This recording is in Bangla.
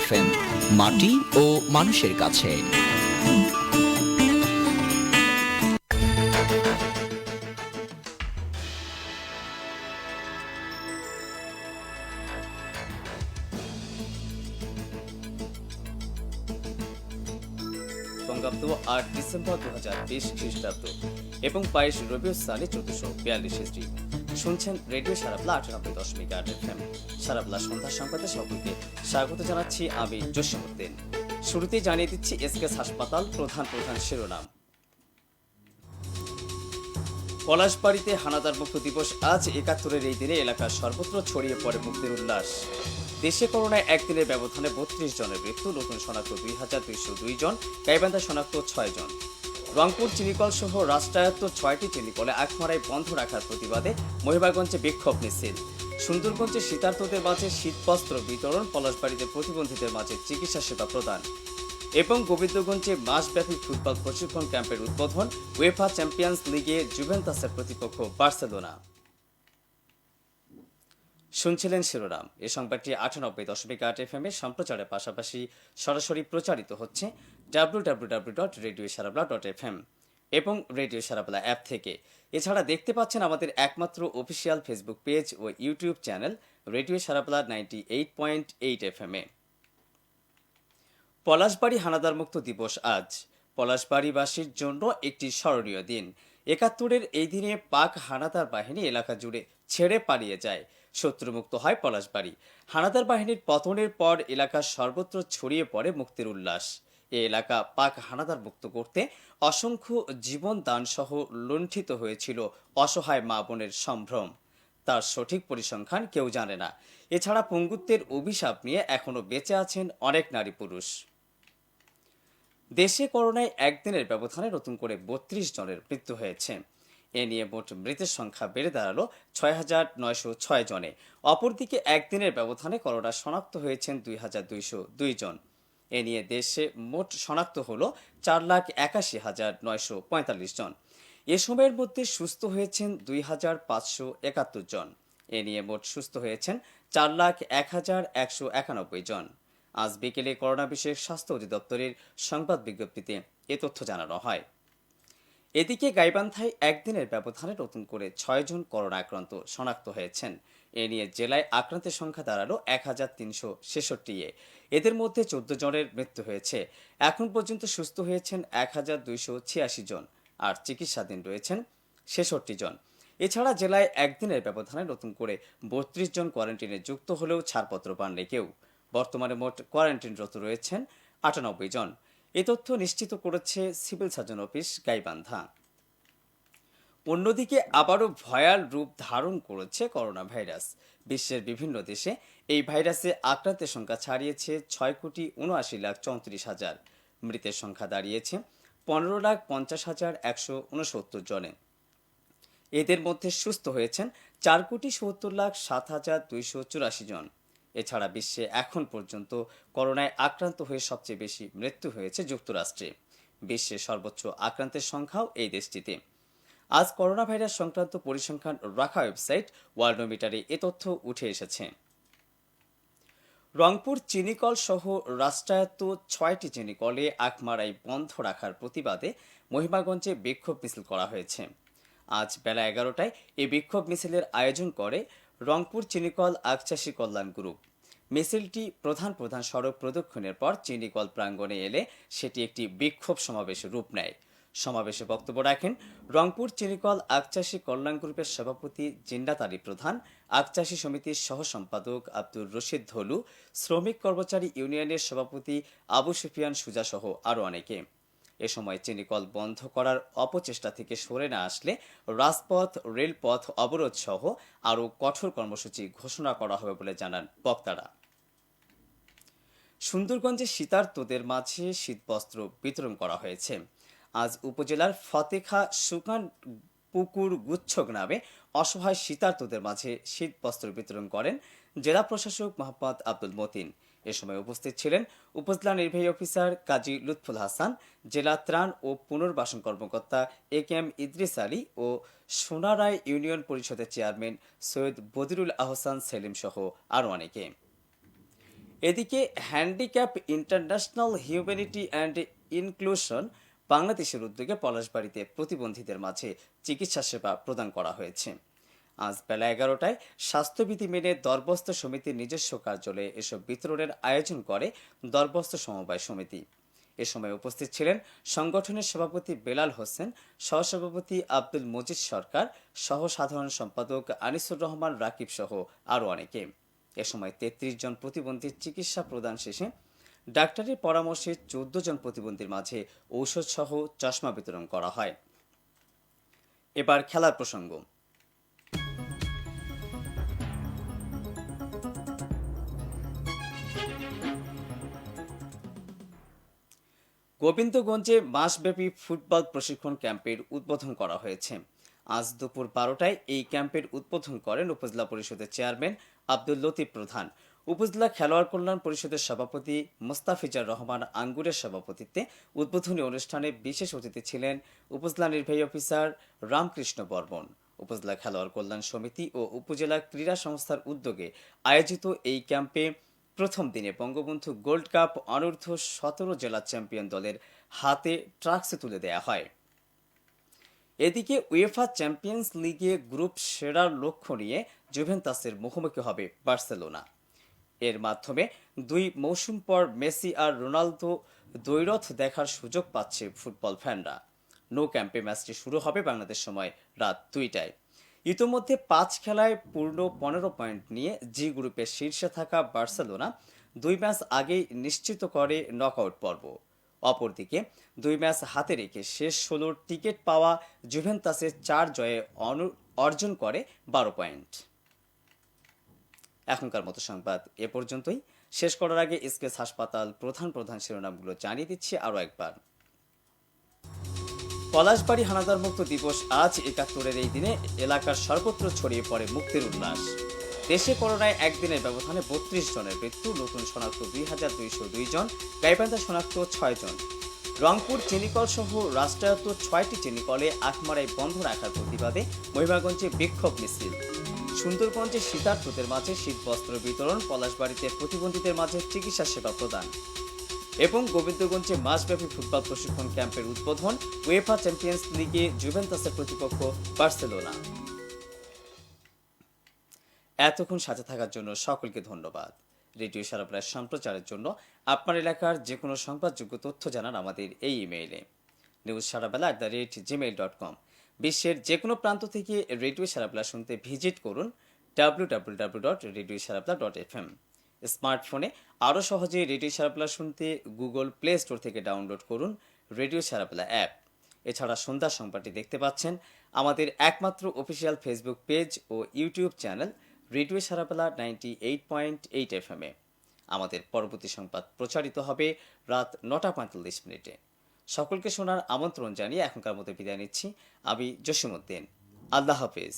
এফ এম মাটি ও মানুষের কাছে। বঙ্গাব্দ আট ডিসেম্বর দু হাজার বিশ খ্রিস্টাব্দ এবং বাইশ রবিউল সালে চোদ্দশো বিয়াল্লিশ ইস্ত্রি শুনছেন রেডিও সারাবলা আটানব্বই দশমিক আট এফ এম সারাবলা সন্ধ্যা সংবাদে সকলকে স্বাগত জানাচ্ছি আমি জসীমউদ্দিন। শুরুতেই জানিয়ে দিচ্ছি এসকেস হাসপাতাল প্রধান প্রধান শিরোনাম। পলাশবাড়িতে হানাদার মুক্ত দিবস আজ একাত্তরের এই দিনে এলাকার সর্বত্র ছড়িয়ে পড়ে মুক্তির উল্লাস। দেশে করোনায় একদিনের ব্যবধানে বত্রিশ জনের মৃত্যু, নতুন শনাক্ত দুই হাজার দুইশো দুই জন, গাইবান্ধা শনাক্ত ছয় জন। রংপুর চিনিকল সহ রাষ্ট্রায়ত্ত ছয়টি চিনিকলে আখমারায় বন্ধ রাখার প্রতিবাদে মহিবাগঞ্জে বিক্ষোভ মিছিল। সুন্দরগঞ্জে শীতার্থদের মাঝে শীতবস্ত্র বিতরণ, পলাশবাড়িতে প্রতিবন্ধীদের মাঝে চিকিৎসা সেবা প্রদান। এবং গোবিন্দগঞ্জে মাসব্যাপী ফুটবল প্রশিক্ষণ ক্যাম্পের উদ্বোধন ওয়েফা চ্যাম্পিয়ন্স লিগে জুভেন্তাসের প্রতিপক্ষ বার্সেলোনা। শুনছিলেন শিরোনাম। এ সংবাদটি আটানব্বই দশমিক আট এফ এর সম্প্রচারের পাশাপাশি সরাসরি প্রচারিত হচ্ছে W W W dot radio Sarabela dot F M এবং রেডিও সারাবলা অ্যাপ থেকে। এছাড়া দেখতে পাচ্ছেন আমাদের একমাত্র অফিসিয়াল ফেসবুক পেজ ও YouTube channel radio Sarabela ninety eight point eight F M এ। পলাশবাড়ি হানাদার মুক্ত দিবস আজ। পলাশবাড়িবাসীর জন্য একটি স্মরণীয় দিন। একাত্তরের এই দিনে পাক হানাদার বাহিনী এলাকা জুড়ে ছেড়ে পালিয়ে যায়। শত্রুমুক্ত হয় পলাশবাড়ি। হানাদার বাহিনীর পতনের পর এলাকার সর্বত্র ছড়িয়ে পড়ে মুক্তির উল্লাস। এ এলাকা পাক হানাদার মুক্ত করতে অসংখ্য জীবন দান সহ লুণ্ঠিত হয়েছিল অসহায় মা বোনের সম্ভ্রম। তার সঠিক পরিসংখ্যান কেউ জানে না। এছাড়া পঙ্গুত্বের অভিশাপ নিয়ে এখনও বেঁচে আছেন অনেক নারী পুরুষ। দেশে করোনায় একদিনের ব্যবধানে নতুন করে বত্রিশ জনের মৃত্যু হয়েছে। এ নিয়ে মোট মৃতের সংখ্যা বেড়ে দাঁড়াল ছয় হাজার নয়শো ছয় জনে। অপরদিকে একদিনের ব্যবধানে করোনা শনাক্ত হয়েছেন দুই হাজার দুইশো দুই জন। এ নিয়ে দেশে মোট শনাক্ত হলো চার লাখ একাশি হাজার নয়শো পঁয়তাল্লিশ জন। এ সময়ের মধ্যে সুস্থ হয়েছেন দুই হাজার পাঁচশো একাত্তর জন। এ নিয়ে মোট সুস্থ হয়েছেন চার লাখ এক হাজার একশো একানব্বই জন। আজ বিকেলে করোনা বিষয়ক স্বাস্থ্য অধিদপ্তরের সংবাদ বিজ্ঞপ্তিতে এ তথ্য জানানো হয়। এদিকে গাইবান্ধায় একদিনের ব্যবধানে নতুন করে ছয়জন করোনা আক্রান্ত শনাক্ত হয়েছেন। এ নিয়ে জেলায় আক্রান্তের সংখ্যা দাঁড়াল এক হাজার তিনশো ছেষট্টি এদের মধ্যে চোদ্দ জনের মৃত্যু হয়েছে। এখন পর্যন্ত সুস্থ হয়েছেন এক হাজার দুইশো ছিয়াশি জন আর চিকিৎসাধীন রয়েছেন ছেষট্টি জন। এছাড়া জেলায় একদিনের ব্যবধানে নতুন করে বত্রিশ জন কোয়ারেন্টিনে যুক্ত হলেও ছাড়পত্র পাননি কেউ। বর্তমানে মোট কোয়ারেন্টিনরত রয়েছেন আটানব্বই জন। এ তথ্য নিশ্চিত করেছে সিভিল সার্জন অফিস গাইবান্ধা। অন্যদিকে আবারও ভয়াল রূপ ধারণ করেছে করোনা ভাইরাস বিশ্বের বিভিন্ন দেশে এই ভাইরাসে আক্রান্তের সংখ্যা ছাড়িয়েছে ছয় কোটি উনআশি লাখ চৌত্রিশ হাজার। মৃতের সংখ্যা দাঁড়িয়েছে পনেরো লাখ পঞ্চাশ হাজার একশো উনসত্তর জনে। এদের মধ্যে সুস্থ হয়েছেন চার কোটি সত্তর লাখ সাত হাজার দুইশো চুরাশি জন। এছাড়া বিশ্বে এখন পর্যন্ত করোনায় আক্রান্ত হয়ে সবচেয়ে বেশি মৃত্যু হয়েছে যুক্তরাষ্ট্রে। বিশ্বের সর্বোচ্চ আক্রান্তের সংখ্যাও এই দেশটিতে। আজ করোনা ভাইরাস সংক্রান্ত পরিসংখ্যান রাখা ওয়েবসাইট ওয়ার্ল্ডোমিটারে এ তথ্য উঠে এসেছে। রংপুর চিনিকল সহ রাষ্ট্রায়ত্ত ছয়টি চিনিকলে আখমারাই বন্ধ রাখার প্রতিবাদে মহিমাগঞ্জে বিক্ষোভ মিছিল করা হয়েছে। আজ বেলা এগারোটায় এই বিক্ষোভ মিছিলের আয়োজন করে রংপুর চিনিকল আগচাষী কল্যাণ গ্রুপ। মিছিলটি প্রধান প্রধান সড়ক প্রদক্ষিণের পর চিনিকল প্রাঙ্গণে এলে সেটি একটি বিক্ষোভ সমাবেশে রূপ নেয়। সমাবেশে বক্তব্য রাখেন রংপুর চিনিকল আগচাষী কল্যাণ গ্রুপের সভাপতি জিন্নাত আলী প্রধান আগচাষী সমিতির সহ সম্পাদক আব্দুর রশিদ ধলু, শ্রমিক কর্মচারী ইউনিয়নের সভাপতি আবু সুফিয়ান সুজা সহ আরও অনেকে। এ সময় চিনিকল বন্ধ করার অপচেষ্টা থেকে সরে না আসলে রাজপথ, রেলপথ অবরোধ সহ আরও কঠোর কর্মসূচি ঘোষণা করা হবে বলে জানান বক্তারা। সুন্দরগঞ্জে শীতার্তদের মাঝে শীতবস্ত্র বিতরণ করা হয়েছে। আজ উপজেলার ফতেখা সুকান পুকুর গুচ্ছ গ্রামে অসহায় শীতার্তদের মাঝে শীতবস্ত্র বিতরণ করেন জেলা প্রশাসক মোহাম্মদ আব্দুল মতিন। এ সময় উপস্থিত ছিলেন উপজেলা নির্বাহী অফিসার কাজী লুৎফুল হাসান, জেলা ত্রাণ ও পুনর্বাসন কর্মকর্তা A K M Idris Ali O Sonaray union পরিষদের চেয়ারম্যান সৈয়দ বদিরুল আহসান সেলিম সহ আরও অনেকে। এদিকে Handicap International Humanity and Inclusion বাংলাদেশের উদ্যোগে পলাশবাড়িতে প্রতিবন্ধীদের মাঝে চিকিৎসা সেবা প্রদান করা হয়েছে। আজ বেলা এগারোটায় স্বাস্থ্যবিধি মেনে দরবস্ত সমিতির নিজস্ব কার্যালয়ে এসব বিতরণের আয়োজন করে দরবস্ত সমবায় সমিতি। এ সময় উপস্থিত ছিলেন সংগঠনের সভাপতি বেলাল হোসেন, সহসভাপতি আব্দুল মজিদ সরকার সহ সাধারণ সম্পাদক আনিসুর রহমান রাকিব সহ আরও অনেকে। এ সময় তেত্রিশ জন প্রতিবন্ধীর চিকিৎসা প্রদান শেষে ডাক্তারের পরামর্শে চোদ্দ জন প্রতিবন্ধীর মাঝে ঔষধ সহ চশমা বিতরণ করা হয়। এবার খেলার প্রসঙ্গ। গোবিন্দগঞ্জে মাসব্যাপী ফুটবল প্রশিক্ষণ ক্যাম্পের উদ্বোধন করা হয়েছে। আজ দুপুর বারোটায় এই ক্যাম্পের উদ্বোধন করেন উপজেলা পরিষদের চেয়ারম্যান আব্দুল লতিফ প্রধান। উপজেলা খেলোয়াড় কল্যাণ পরিষদের সভাপতি মোস্তাফিজার রহমান আঙ্গুরের সভাপতিত্বে উদ্বোধনী অনুষ্ঠানে বিশেষ অতিথি ছিলেন উপজেলা নির্বাহী অফিসার রামকৃষ্ণ বর্মন। উপজেলা খেলোয়াড় কল্যাণ সমিতি ও উপজেলা ক্রীড়া সংস্থার উদ্যোগে আয়োজিত এই ক্যাম্পে প্রথম দিনে বঙ্গবন্ধু গোল্ড কাপ অনূর্ধ্ব সতেরো জেলা চ্যাম্পিয়ন দলের হাতে ট্রাক্সে তুলে দেয়া হয়। এদিকে উয়েফা চ্যাম্পিয়ন্স লিগে গ্রুপ সেরার লক্ষ্য নিয়ে জুভেন্তাসের মুখোমুখি হবে বার্সেলোনা। এর মাধ্যমে দুই মৌসুম পর মেসি আর রোনালদো দ্বৈরথ দেখার সুযোগ পাচ্ছে ফুটবল ফ্যানরা। নো ক্যাম্পে ম্যাচটি শুরু হবে বাংলাদেশ সময় রাত দুইটায়। ইতোমধ্যে পাঁচ খেলায় পূর্ণ পনেরো পয়েন্ট নিয়ে জি গ্রুপের শীর্ষে থাকা বার্সেলোনা দুই ম্যাচ আগেই নিশ্চিত করে নকআউট পর্ব। অপরদিকে, দুই ম্যাচ হাতে রেখে শেষ ষোলোর টিকিট পাওয়া জুভেন্তাসের চার জয়ে অর্জন করে বারো পয়েন্ট। এখনকার মতো সংবাদ এ পর্যন্তই। শেষ করার আগে স্কেস হাসপাতাল প্রধান প্রধান শিরোনামগুলো জানিয়ে দিচ্ছি আরও একবার। পলাশবাড়ি হানাদার মুক্ত দিবস আজ একাত্তরের এই দিনে এলাকার সর্বত্র ছড়িয়ে পড়ে মুক্তির উল্লাস। দেশে করোনায় একদিনের ব্যবধানে বত্রিশ জনের মৃত্যু, নতুন শনাক্ত দুই হাজার দুইশো দুই জন, গাইবান্ধা শনাক্ত ছয় জন। রংপুর চিনিকল সহ রাষ্ট্রায়ত্ত ছয়টি চিনিকলে আখমারাই বন্ধ রাখার প্রতিবাদে মহিমাগঞ্জে বিক্ষোভ মিছিল। সুন্দরগঞ্জে শীতার্থদের মাঝে শীতবস্ত্র বিতরণ, পলাশবাড়িতে প্রতিবন্ধীদের মাঝে চিকিৎসা সেবা প্রদান। এবং গোবিন্দগঞ্জে মাসব্যাপী ফুটবল প্রশিক্ষণ ক্যাম্পের উদ্বোধন উয়েফা চ্যাম্পিয়ন্স লিগে জুভেন্তাসের প্রতিপক্ষ বার্সেলোনা। এতক্ষণ সাথে থাকার জন্য সকলকে ধন্যবাদ। রেডিও সারাপ্রায় সম্প্রচারের জন্য আপনার এলাকার যে কোনো সংবাদযোগ্য তথ্য জানান আমাদের এই ইমেইলে। News Sarabela at the rate Gmail dot com বিশ্বের যে কোনো প্রান্ত থেকে রেডিও সারাপ্লা শুনতে ভিজিট করুন। W W W dot radio Sarabela dot F M স্মার্টফোনে আরও সহজে রেডিও সারাবেলা শুনতে গুগল প্লে স্টোর থেকে ডাউনলোড করুন রেডিও সারাবেলা অ্যাপ। এছাড়া সন্ধ্যা সংবাদটি দেখতে পাচ্ছেন আমাদের একমাত্র অফিসিয়াল ফেসবুক পেজ ও YouTube channel radio Sarabela ninety eight point eight F এমে আমাদের পরবর্তী সংবাদ প্রচারিত হবে রাত নটা পঁয়তাল্লিশ মিনিটে। সকলকে শোনার আমন্ত্রণ জানিয়ে এখনকার মতো বিদায় নিচ্ছি। আমি জসিমুদ্দিন আল্লাহ হাফিজ।